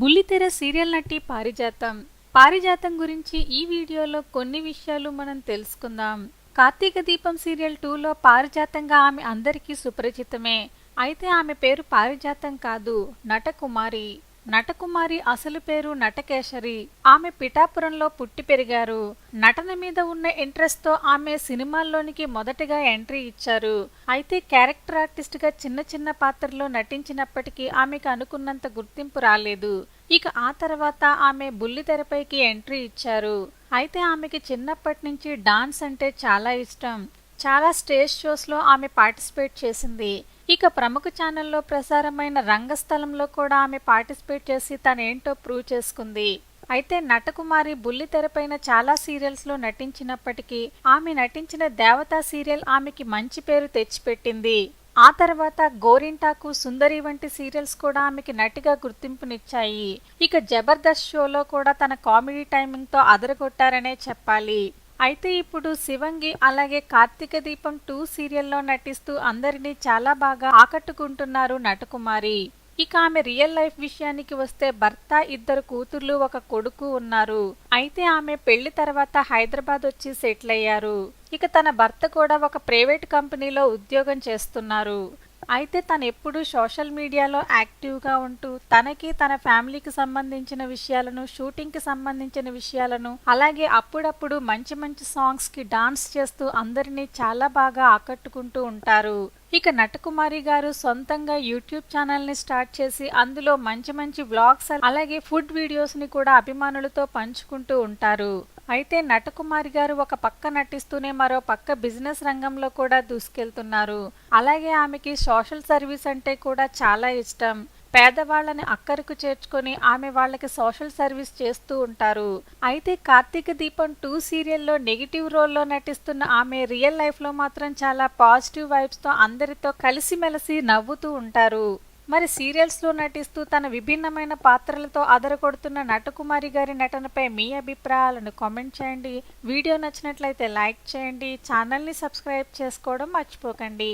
బుల్లితెర సీరియల్ నటి పారిజాతం. పారిజాతం గురించి ఈ వీడియోలో కొన్ని విషయాలు మనం తెలుసుకుందాం. కార్తీక దీపం సీరియల్ టూలో పారిజాతంగా ఆమె అందరికీ సుపరిచితమే. అయితే ఆమె పేరు పారిజాతం కాదు నటకుమారి. నటకుమారి అసలు పేరు నటకేశరి. ఆమె పిఠాపురంలో పుట్టి పెరిగారు. నటన మీద ఉన్న ఇంట్రెస్ట్తో ఆమె సినిమాల్లోనికి మొదటగా ఎంట్రీ ఇచ్చారు. అయితే క్యారెక్టర్ ఆర్టిస్ట్గా చిన్న చిన్న పాత్రలో నటించినప్పటికీ ఆమెకు అనుకున్నంత గుర్తింపు రాలేదు. ఇక ఆ తర్వాత ఆమె బుల్లితెరపైకి ఎంట్రీ ఇచ్చారు. అయితే ఆమెకి చిన్నప్పటి నుంచి డాన్స్ అంటే చాలా ఇష్టం. చాలా స్టేజ్ షోస్లో ఆమె పార్టిసిపేట్ చేసింది. ఇక ప్రముఖ ఛానల్లో ప్రసారమైన రంగస్థలంలో కూడా ఆమె పార్టిసిపేట్ చేసి తనేంటో ప్రూవ్ చేసుకుంది. అయితే నటకుమారి బుల్లి తెరపైన చాలా సీరియల్స్లో నటించినప్పటికీ ఆమె నటించిన దేవతా సీరియల్ ఆమెకి మంచి పేరు తెచ్చిపెట్టింది. ఆ తర్వాత గోరింటాకు సుందరి వంటి సీరియల్స్ కూడా ఆమెకి నటిగా గుర్తింపునిచ్చాయి. ఇక జబర్దస్త్ షోలో కూడా తన కామెడీ టైమింగ్తో అదరగొట్టారనే చెప్పాలి. అయితే ఇప్పుడు శివంగి అలాగే కార్తీక దీపం టూ సీరియల్లో నటిస్తూ అందరినీ చాలా బాగా ఆకట్టుకుంటున్నారు నటకుమారి. ఇక ఆమె రియల్ లైఫ్ విషయానికి వస్తే భర్త ఇద్దరు కూతుర్లు ఒక కొడుకు ఉన్నారు. అయితే ఆమె పెళ్ళి తర్వాత హైదరాబాద్ వచ్చి సెటిల్ అయ్యారు. ఇక తన భర్త కూడా ఒక ప్రైవేట్ కంపెనీలో ఉద్యోగం చేస్తున్నారు. అయితే తను ఎప్పుడు సోషల్ మీడియాలో యాక్టివ్గా ఉంటూ తనకి తన ఫ్యామిలీకి సంబంధించిన విషయాలను షూటింగ్కి సంబంధించిన విషయాలను అలాగే అప్పుడప్పుడు మంచి మంచి సాంగ్స్కి డాన్స్ చేస్తూ అందరినీ చాలా బాగా ఆకట్టుకుంటూ ఉంటారు. ఇక నటకుమారి గారు సొంతంగా యూట్యూబ్ ఛానల్ని స్టార్ట్ చేసి అందులో మంచి మంచి వ్లాగ్స్ అలాగే ఫుడ్ వీడియోస్ని కూడా అభిమానులతో పంచుకుంటూ ఉంటారు. అయితే నటకుమారి గారు ఒక పక్క నటిస్తూనే మరో పక్క బిజినెస్ రంగంలో కూడా దూసుకెళ్తున్నారు. అలాగే ఆమెకి సోషల్ సర్వీస్ అంటే కూడా చాలా ఇష్టం. పేదవాళ్ళని అక్కరకు చేర్చుకొని ఆమె వాళ్ళకి సోషల్ సర్వీస్ చేస్తూ ఉంటారు. అయితే కార్తీక దీపం టూ సీరియల్లో నెగిటివ్ రోల్లో నటిస్తున్న ఆమె రియల్ లైఫ్లో మాత్రం చాలా పాజిటివ్ వైబ్స్తో అందరితో కలిసిమెలిసి నవ్వుతూ ఉంటారు. మరి సీరియల్స్లో నటిస్తూ తన విభిన్నమైన పాత్రలతో అదరగొడుతున్న నటకుమారి గారి నటనపై మీ అభిప్రాయాలను కామెంట్ చేయండి. వీడియో నచ్చినట్లయితే లైక్ చేయండి. ఛానల్ని సబ్స్క్రైబ్ చేసుకోవడం మర్చిపోకండి.